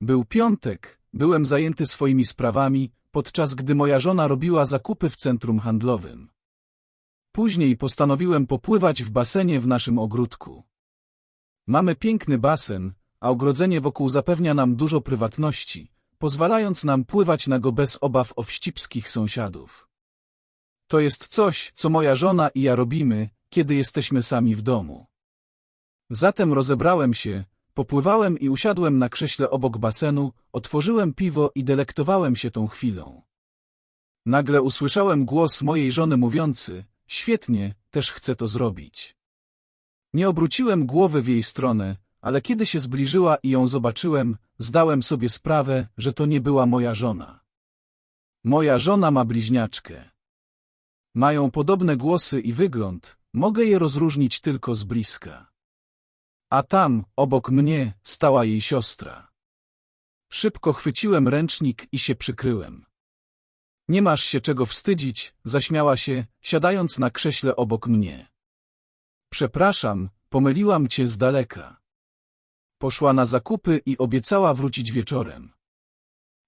Był piątek, byłem zajęty swoimi sprawami, podczas gdy moja żona robiła zakupy w centrum handlowym. Później postanowiłem popływać w basenie w naszym ogródku. Mamy piękny basen, a ogrodzenie wokół zapewnia nam dużo prywatności, pozwalając nam pływać na go bez obaw o wścibskich sąsiadów. To jest coś, co moja żona i ja robimy, kiedy jesteśmy sami w domu. Zatem rozebrałem się, popływałem i usiadłem na krześle obok basenu, otworzyłem piwo i delektowałem się tą chwilą. Nagle usłyszałem głos mojej żony mówiący, świetnie, też chcę to zrobić. Nie obróciłem głowy w jej stronę, ale kiedy się zbliżyła i ją zobaczyłem, zdałem sobie sprawę, że to nie była moja żona. Moja żona ma bliźniaczkę. Mają podobne głosy i wygląd, mogę je rozróżnić tylko z bliska. A tam, obok mnie, stała jej siostra. Szybko chwyciłem ręcznik i się przykryłem. Nie masz się czego wstydzić, zaśmiała się, siadając na krześle obok mnie. Przepraszam, pomyliłam cię z daleka. Poszła na zakupy i obiecała wrócić wieczorem.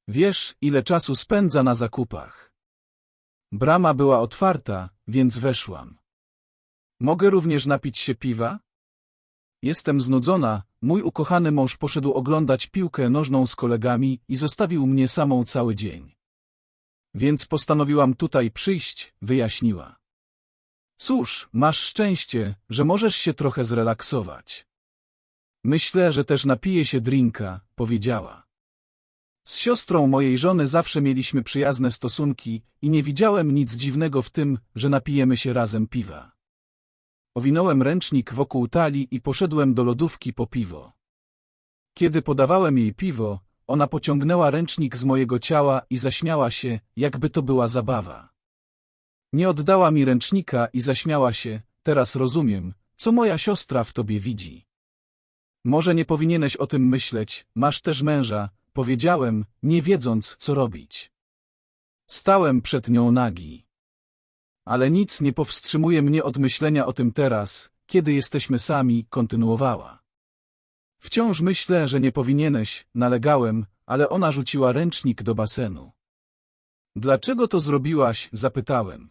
Wiesz, ile czasu spędza na zakupach. Brama była otwarta, więc weszłam. Mogę również napić się piwa? Jestem znudzona, mój ukochany mąż poszedł oglądać piłkę nożną z kolegami i zostawił mnie samą cały dzień. Więc postanowiłam tutaj przyjść, wyjaśniła. Cóż, masz szczęście, że możesz się trochę zrelaksować. Myślę, że też napiję się drinka, powiedziała. Z siostrą mojej żony zawsze mieliśmy przyjazne stosunki i nie widziałem nic dziwnego w tym, że napijemy się razem piwa. Owinąłem ręcznik wokół talii i poszedłem do lodówki po piwo. Kiedy podawałem jej piwo, ona pociągnęła ręcznik z mojego ciała i zaśmiała się, jakby to była zabawa. Nie oddała mi ręcznika i zaśmiała się, teraz rozumiem, co moja siostra w tobie widzi. Może nie powinieneś o tym myśleć, masz też męża, powiedziałem, nie wiedząc, co robić. Stałem przed nią nagi. Ale nic nie powstrzymuje mnie od myślenia o tym teraz, kiedy jesteśmy sami, kontynuowała. Wciąż myślę, że nie powinieneś, nalegałem, ale ona rzuciła ręcznik do basenu. Dlaczego to zrobiłaś? zapytałem.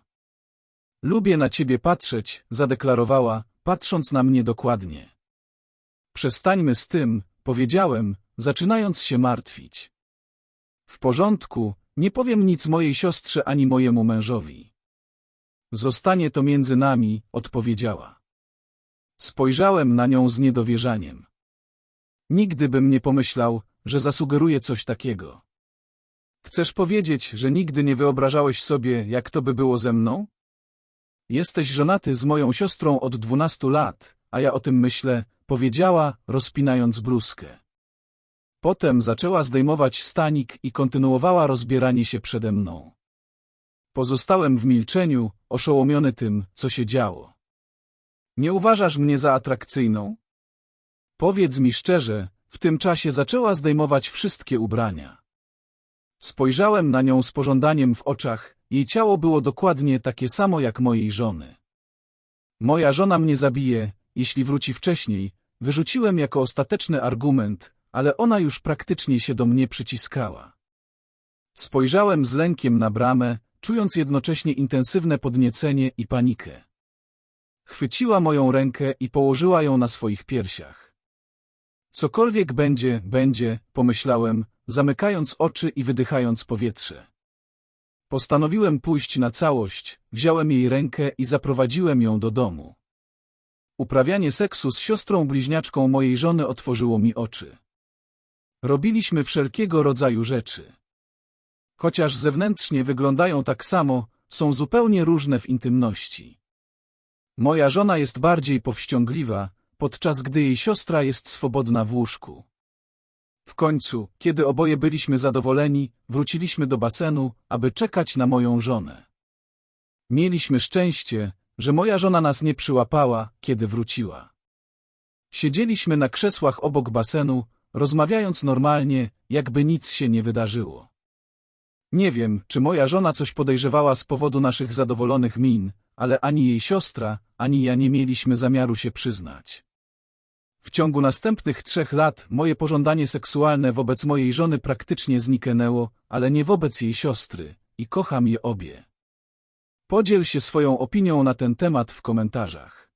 Lubię na ciebie patrzeć, zadeklarowała, patrząc na mnie dokładnie. Przestańmy z tym, powiedziałem, zaczynając się martwić. W porządku, nie powiem nic mojej siostrze ani mojemu mężowi. Zostanie to między nami, odpowiedziała. Spojrzałem na nią z niedowierzaniem. Nigdy bym nie pomyślał, że zasugeruje coś takiego. Chcesz powiedzieć, że nigdy nie wyobrażałeś sobie, jak to by było ze mną? Jesteś żonaty z moją siostrą od dwunastu lat, a ja o tym myślę, powiedziała, rozpinając bluzkę. Potem zaczęła zdejmować stanik i kontynuowała rozbieranie się przede mną. Pozostałem w milczeniu, oszołomiony tym, co się działo. Nie uważasz mnie za atrakcyjną? Powiedz mi szczerze, w tym czasie zaczęła zdejmować wszystkie ubrania. Spojrzałem na nią z pożądaniem w oczach, jej ciało było dokładnie takie samo jak mojej żony. Moja żona mnie zabije, jeśli wróci wcześniej, wyrzuciłem jako ostateczny argument, ale ona już praktycznie się do mnie przyciskała. Spojrzałem z lękiem na bramę, czując jednocześnie intensywne podniecenie i panikę. Chwyciła moją rękę i położyła ją na swoich piersiach. Cokolwiek będzie, będzie, pomyślałem, zamykając oczy i wydychając powietrze. Postanowiłem pójść na całość, wziąłem jej rękę i zaprowadziłem ją do domu. Uprawianie seksu z siostrą bliźniaczką mojej żony otworzyło mi oczy. Robiliśmy wszelkiego rodzaju rzeczy. Chociaż zewnętrznie wyglądają tak samo, są zupełnie różne w intymności. Moja żona jest bardziej powściągliwa, podczas gdy jej siostra jest swobodna w łóżku. W końcu, kiedy oboje byliśmy zadowoleni, wróciliśmy do basenu, aby czekać na moją żonę. Mieliśmy szczęście, że moja żona nas nie przyłapała, kiedy wróciła. Siedzieliśmy na krzesłach obok basenu, rozmawiając normalnie, jakby nic się nie wydarzyło. Nie wiem, czy moja żona coś podejrzewała z powodu naszych zadowolonych min, ale ani jej siostra, ani ja nie mieliśmy zamiaru się przyznać. W ciągu następnych trzech lat moje pożądanie seksualne wobec mojej żony praktycznie zniknęło, ale nie wobec jej siostry i kocham je obie. Podziel się swoją opinią na ten temat w komentarzach.